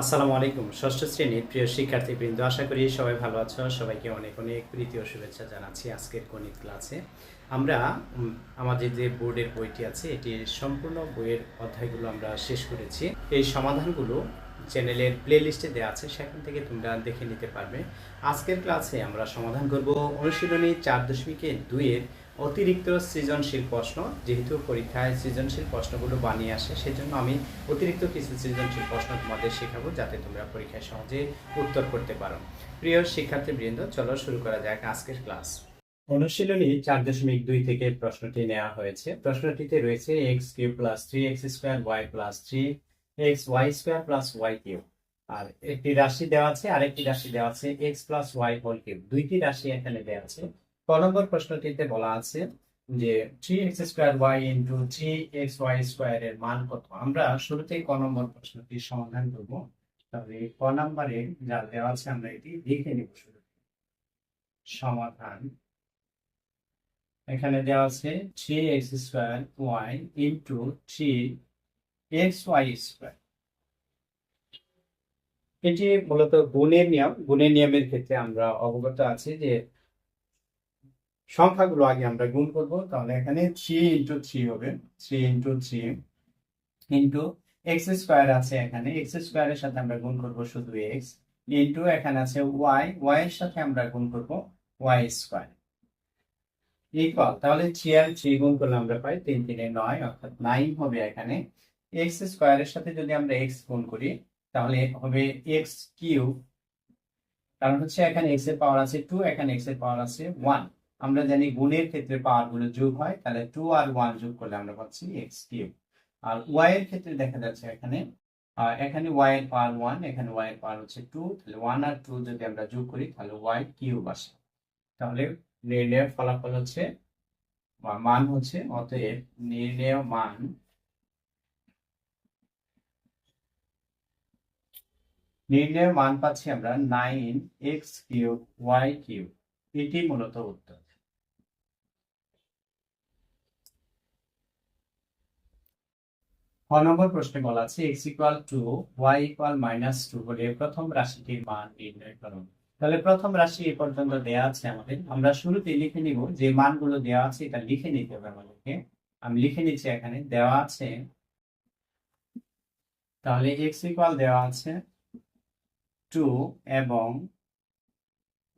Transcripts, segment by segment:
আসসালামু আলাইকুম। ষষ্ঠ শ্রেণির প্রিয় শিক্ষার্থীবৃন্দ, আশা করি সবাই ভালো আছো। সবাইকে অনেক অনেক প্রীতি ও শুভেচ্ছা জানাচ্ছি আজকের গণিত ক্লাসে। আমরা আমাদের যে বোর্ডের বইটি আছে, এটি সম্পূর্ণ বইয়ের অধ্যায়গুলো আমরা শেষ করেছি। এই সমাধানগুলো চ্যানেলের প্লে লিস্টে দেওয়া আছে, সেখান থেকে তোমরা দেখে নিতে পারবে। আজকের ক্লাসে আমরা সমাধান করব অনুশীলনী চার দশমিকে দুইয়ের অতিরিক্ত সৃজনশীল প্রশ্ন, যেহেতু পরীক্ষায় সৃজনশীল প্রশ্নগুলো বানিয়ে আসে, সেজন্য আমি অতিরিক্ত কিছু সৃজনশীল প্রশ্ন তোমাদের শেখাবো যাতে তোমরা পরীক্ষায় সহজে উত্তর করতে পারো। প্রিয় শিক্ষার্থীবৃন্দ, চলো শুরু করা যাক আজকের ক্লাস। অনুশীলনী চার দশমিক দুই থেকে প্রশ্নটি নেওয়া হয়েছে। প্রশ্নটিতে রয়েছে x cube plus three x square y plus three x y square plus y cube আর একটি রাশি দেওয়া আছে, আরেকটি রাশি দেওয়া আছে x plus y whole cube. দুইটি রাশি এখানে দেওয়া আছে নম্বর প্রশ্নটিতে বলা আছে যে three x square y into three x y square এর মান কত? আমরা শুরুতেই ক নম্বর প্রশ্নটি সমাধান করব। তবে ক নম্বরে যা দেওয়া আছে আমরা এটি লিখে নিব শুরু সমাধান। এখানে দেওয়া আছে three x square y into three x y square এটি মূলত গুণের নিয়ম। গুণের নিয়মের ক্ষেত্রে আমরা অবগত আছি যে সংখ্যাগুলো আগে আমরা গুণ করব, তাহলে এখানে থ্রি ইন্টু থ্রি হবে। Three into three into x square আছে এখানে। এক্স স্কোয়ারের সাথে আমরা গুণ করব শুধু এক্স ইন্টু এখানে আছে ওয়াই ওয়াই এর সাথে আমরা গুণ করব ওয়াই স্কোয়ার ইকুয়াল তাহলে থ্রি আর থ্রি গুণ করলে আমরা পাই তিন তিনে নয়, অর্থাৎ নাইন হবে এখানে। এক্স স্কোয়ারের সাথে যদি আমরা এক্স গুণ করি, তাহলে হবে এক্স কিউব কারণ হচ্ছে এখানে এক্সের পাওয়ার আছে টু এখানে এক্সের পাওয়ার আছে ওয়ান আমরা জানি গুণের ক্ষেত্রে পাওয়ারগুলো যোগ হয়, তাহলে টু আর ওয়ান যোগ করলে আমরা পাচ্ছি এক্স কিউব আর ওয়াই এর ক্ষেত্রে দেখা যাচ্ছে এখানে এখানে ওয়াই এর পাওয়ার ওয়ান এখানে ওয়াই এর পাওয়ার হচ্ছে টু তাহলে ওয়ান আর টু যদি আমরা যোগ করি, তাহলে ওয়াই কিউব আসে। তাহলে নির্ণয়ের ফলাফল হচ্ছে মান হচ্ছে, অতএব নির্ণয় মান নির্ণয়ের মান পাচ্ছি আমরা nine x cube y cube এটি মূলত উত্তর। খ নম্বর প্রশ্নে বলা আছে x equal two y equal minus two হলে প্রথম রাশিটির মান নির্ণয় করুন তাহলে প্রথম রাশি এ পর্যন্ত দেয়া আছে আমাদের। আমরা শুরুতে লিখে নিব যে মানগুলো দেওয়া আছে, এটা লিখে নিতে হবে আমাদেরকে। আমি লিখে নিচ্ছি এখানে, দেওয়া আছে, তাহলে এক্স ইকুয়াল দেওয়া আছে টু এবং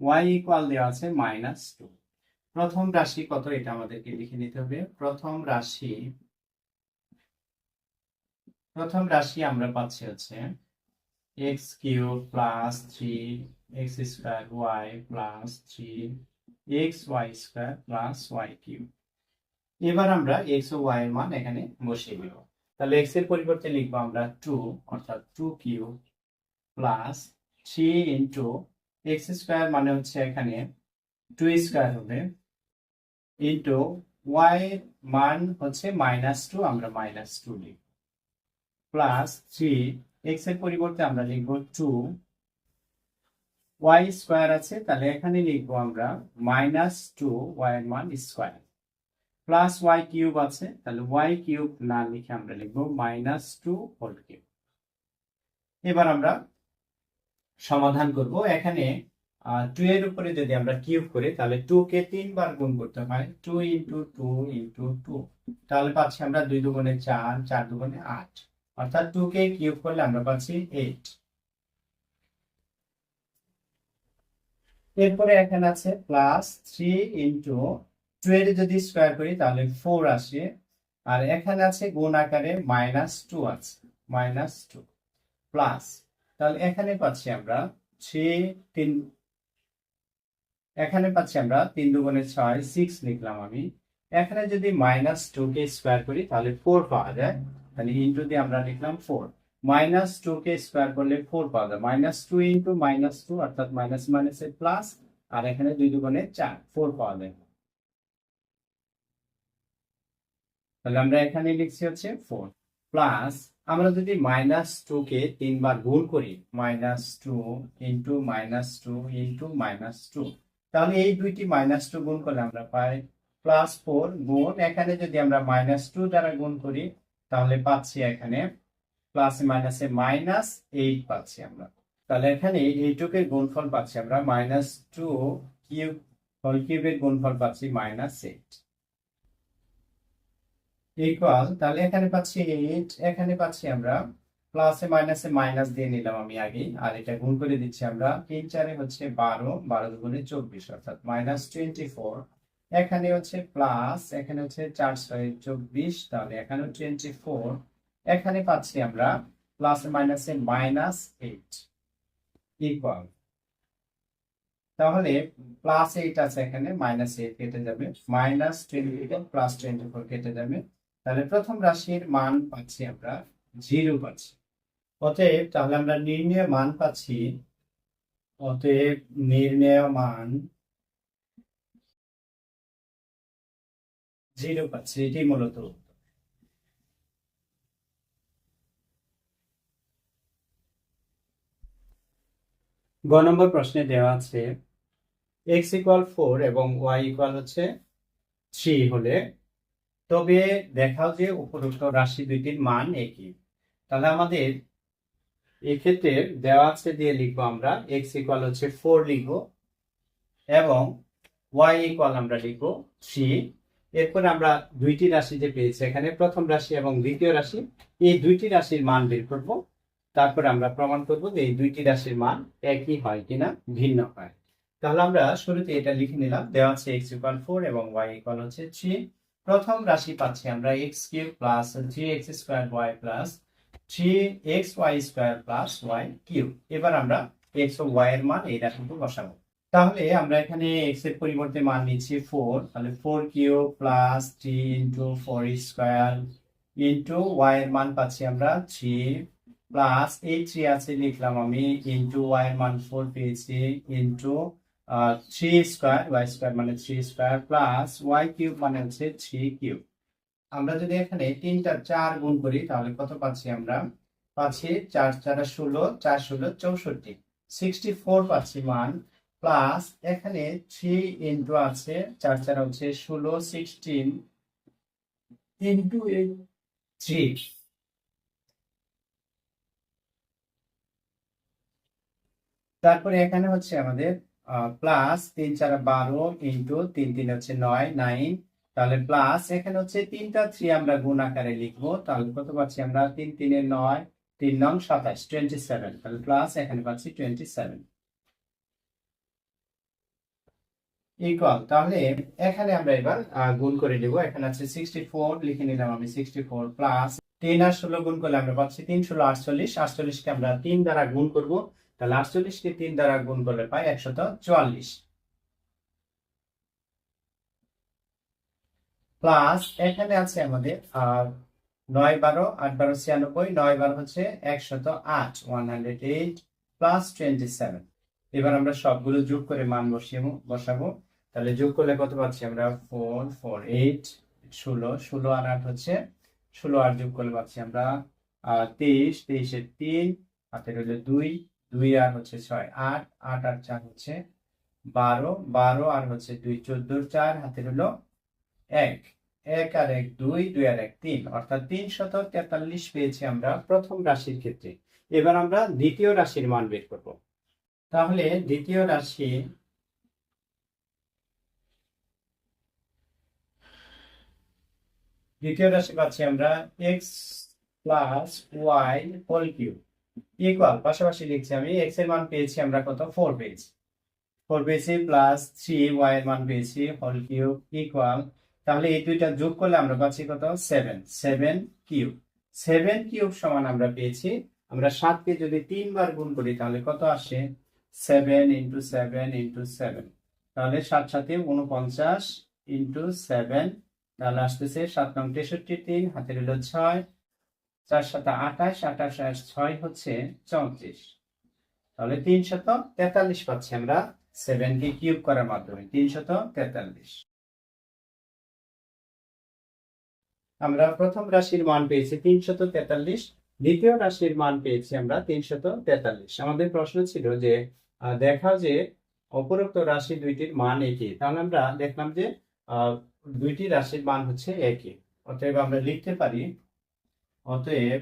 ওয়াই ইকুয়াল দেওয়া আছে মাইনাস টু প্রথম রাশি কত, এটা আমাদেরকে লিখে নিতে হবে। প্রথম রাশি প্রথম রাশি আমরা পাচ্ছি হচ্ছে x cube plus three x square y plus three x y square plus y cube. এবার আমরা এক্স ও ওয়াই এর মান এখানে বসিয়ে দেব। তাহলে এক্সের পরিবর্তে লিখব আমরা টু অর্থাৎ two cube plus three into x square মানে হচ্ছে এখানে টু স্কোয়ার হবে ইন্টু ওয়াই মান হচ্ছে মাইনাস টু আমরা মাইনাস টু লিখব। প্লাস থ্রি এক্সের পরিবর্তে আমরা লিখব টু ওয়াই স্কোয়ার আছে, তাহলে এখানে লিখব আমরা মাইনাস টু ওয়াই মান স্কোয়ার প্লাস ওয়াই কিউব আছে, তাহলে ওয়াই কিউব না লিখে আমরা লিখব মাইনাস টু হোল কিউব এবার আমরা সমাধান করব। এখানে টু এর উপরে যদি আমরা কিউব করি, তাহলে টু কে তিনবার গুণ করতে হয় two into two into two তাহলে পাচ্ছি আমরা দুই দুগুণে চার চার দুগুণে আট। অর্থাৎ টু কে কিউব করলে আমরা পাচ্ছি এইট এরপরে এখানে আছে প্লাস থ্রি ইন্টু টু এর যদি স্কোয়ার করি, তাহলে ফোর আসে। আর এখানে আছে গুণ আকারে মাইনাস টু আছে মাইনাস টু প্লাস তাহলে এখানে পাচ্ছি আমরা থ্রি তিন, এখানে পাচ্ছি আমরা তিন দুগুণে ছয় সিক্স লিখলাম আমি। এখানে যদি মাইনাস টু কে স্কোয়ার করি, তাহলে ফোর পাওয়া যায়। তাহলে ইন্টু দিয়ে আমরা লিখলাম ফোর মাইনাস টু কে স্কোয়ার করলে ফোর পাওয়া যায়। Minus two into minus two অর্থাৎ মাইনাস মাইনাস এর প্লাস আর এখানে দুই দুগুণে চার ফোর পাওয়া যায়। তাহলে আমরা এখানে লিখছি হচ্ছে ফোর প্লাস আমরা যদি মাইনাস টু কে তিনবার গুণ করি minus two into minus two into minus two তাহলে এই দুইটি মাইনাস টু গুণ করলে আমরা পাই প্লাস ফোর গুণ। এখানে যদি আমরা মাইনাস টু দ্বারা গুণ করি তাহলে পাচ্ছি এখানে প্লাসে মাইনাসে মাইনাস এইট পাচ্ছি আমরা। তাহলে এখানে এইটুকের গুণফল পাচ্ছি আমরা মাইনাস টু কিউব হোল কিউবের গুণফল পাচ্ছি মাইনাস এইট ইকুয়াল তাহলে এখানে পাচ্ছি এইট এখানে পাচ্ছি আমরা প্লাসে মাইনাসে মাইনাস দিয়ে নিলাম আমি আগে, আর এটা গুণ করে দিচ্ছি আমরা তিন চারে হচ্ছে বারো বারো দুগুণে চব্বিশ, অর্থাৎ মাইনাস টোয়েন্টি ফোর এখানে হচ্ছে প্লাস এখানে হচ্ছে চার, ছয় চব্বিশ তাহলে এখানে টোয়েন্টি ফোর এখানে পাচ্ছি আমরা প্লাস মাইনাসে মাইনাস এইট ইকুয়াল তাহলে প্লাস এইট আছে এখানে মাইনাস এইট কেটে যাবে minus twenty plus twenty four কেটে যাবে, তাহলে প্রথম রাশির মান পাচ্ছি আমরা জিরো পাচ্ছি। অতএব তাহলে আমরা নির্ণয় মান পাচ্ছি, অতএব নির্ণয় মান জিরো পাচ্ছি এটি মূলত গ নম্বর প্রশ্নে দেওয়া আছে এক্স ইকুয়াল ফোর এবং ওয়াই ইকুয়াল হচ্ছে থ্রি হলে, তবে দেখাও যে উপরোক্ত রাশি দুইটির মান একই। তাহলে আমাদের এক্ষেত্রে দেওয়া আছে দিয়ে লিখব আমরা এক্স ইকুয়াল হচ্ছে ফোর লিখব এবং ওয়াই ইকুয়াল আমরা লিখব থ্রি এরপর আমরা দুইটি রাশি যে পেয়েছি এখানে, প্রথম রাশি এবং দ্বিতীয় রাশি, এই দুইটি রাশির মান বের করব। তারপর আমরা প্রমাণ করব যে এই দুইটি রাশির মান একই হয় কিনা, ভিন্ন হয়। তাহলে আমরা শুরুতে এটা লিখে নিলাম। দেওয়া আছে এক্স ইকুয়াল ফোর এবং ওয়াই ইকুয়াল হচ্ছে থ্রি প্রথম রাশি পাচ্ছি আমরা x cube plus three x square y plus three x y square plus y cube এবার আমরা এক্স ও ওয়াই এর মান এই রাশিতে বসাবো। তাহলে আমরা এখানে এক্সের পরিবর্তে মান নিচ্ছি ফোর তাহলে four cube plus three into four square into y এর মান পাচ্ছি আমরা থ্রি প্লাস এই থ্রি আছে লিখলাম আমি ইন্টু ওয়াই এর মান ফোর পেয়েছি into three square y square মানে three square plus y cube মানে হচ্ছে থ্রি কিউব। আমরা যদি এখানে তিনটা চার গুণ করি তাহলে কত পাচ্ছি আমরা? পাচ্ছি চার, চারা ষোলো, চার, ষোলো, চৌষট্টি। সিক্সটি ফোর পাচ্ছি মান। প্লাস এখানে থ্রি ইন্টু আছে, চার চার হচ্ছে ষোলো, সিক্সটিন ইন্টু থ্রি। তারপরে এখানে হচ্ছে আমাদের প্লাস তিন চার বারো ইন্টু তিন তিন হচ্ছে নয়, নাইন। তাহলে প্লাস এখানে হচ্ছে তিনটা থ্রি আমরা গুণ আকারে লিখব, তাহলে কত পাচ্ছি আমরা? তিন তিনের নয়, তিন নং সাতাশ টোয়েন্টি সেভেন তাহলে প্লাস এখানে পাচ্ছি টোয়েন্টি সেভেন ইকুয়াল তাহলে এখানে আমরা এবার গুণ করে দেব এখানে আছে সিক্সটি ফোর লিখে নিলাম আমি সিক্সটি ফোর প্লাস তিন আর ষোলো গুণ করলে আমরা পাচ্ছি তিন ষোলো আটচল্লিশ। আটচল্লিশকে আমরা তিন দ্বারা গুণ করব। তাহলে আটচল্লিশকে তিন দ্বারা গুণ করলে পাই একশত চুয়াল্লিশ। প্লাস এখানে আছে আমাদের আহ, নয় বারো আট বারো ছিয়ানব্বই নয় বারো হচ্ছে একশত আট one hundred eight plus twenty seven এবার আমরা সবগুলো যোগ করে মান বসিয়ে বসাবো। তাহলে যোগ করলে কত পাচ্ছি আমরা? ফোর ফোর এইট ষোলো ষোলো আর আট হচ্ছে ষোলো আর যোগ করলে পাচ্ছি আমরা তেইশ, তেইশের তিন, হাতের হলো দুই দুই আর হচ্ছে ছয়, আট আট আর চার হচ্ছে বারো বারো আর হচ্ছে দুই চোদ্দোর চার, হাতের হলো এক এক আর এক, দুই দুই আর এক, তিন, অর্থাৎ তিন শত তেতাল্লিশ পেয়েছি আমরা প্রথম রাশির ক্ষেত্রে। এবার আমরা দ্বিতীয় রাশির মান বের করব। তাহলে দ্বিতীয় রাশি দ্বিতীয় রাশি পাচ্ছি আমরা x plus y whole cube equal পাশাপাশি লিখছি আমি এক্সের মান পেয়েছি আমরা কত? ফোর পেয়েছি। ফোর পেয়েছি প্লাস থ্রি ওয়াই এর মান পেয়েছি হোল কিউব ইকুয়াল তাহলে এই দুইটা যোগ করলে আমরা পাচ্ছি কত? Seven seven cube seven cube সমান আমরা পেয়েছি, আমরা সাতকে যদি তিনবার গুণ করি তাহলে কত আসে? Seven into seven into seven তাহলে সাত সাথে উনপঞ্চাশ ইন্টু সেভেন তাহলে আসতেছে সাত নং তেষট্টি তিন হাতের হলো ছয়, চার সাথে আঠাশ আঠাশ আর ছয় হচ্ছে চৌত্রিশ। তাহলে তিনশত তেতাল্লিশ পাচ্ছি আমরা সেভেন কে কিউব করার মাধ্যমে তিনশত তেতাল্লিশ। আমরা প্রথম রাশির মান পেয়েছি তিনশত তেতাল্লিশ, দ্বিতীয় রাশির মান পেয়েছি আমরা তিনশত তেতাল্লিশ। আমাদের প্রশ্ন ছিল যে দেখা যে অপরোক্ত রাশি দুইটির মান একই। তাহলে আমরা দেখলাম যে দুইটি রাশির মান হচ্ছে একই। অতএব আমরা লিখতে পারি, অতএব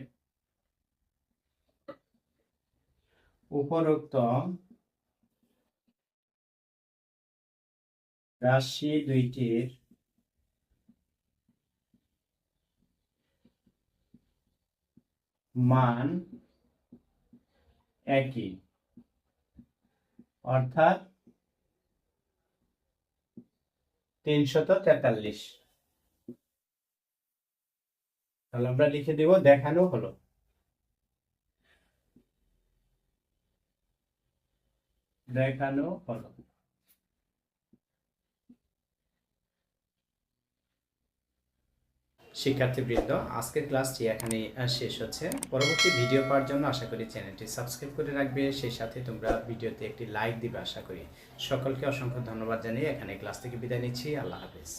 উপরোক্ত রাশি দুইটির মান একই। অর্থাৎ তিনশত তেতাল্লিশ। তাহলে আমরা লিখে দেব দেখানো হলো। দেখানো হলো। শিক্ষার্থীবৃন্দ, আজকের ক্লাসটি এখানে শেষ হচ্ছে। পরবর্তী ভিডিও পাওয়ার জন্য আশা করি চ্যানেলটি সাবস্ক্রাইব করে রাখবে। সেই সাথে তোমরা ভিডিওতে একটি লাইক দিবে, আশা করি। সকলকে অসংখ্য ধন্যবাদ জানিয়ে এখানে ক্লাস থেকে বিদায় নিচ্ছি। আল্লাহ হাফিজ।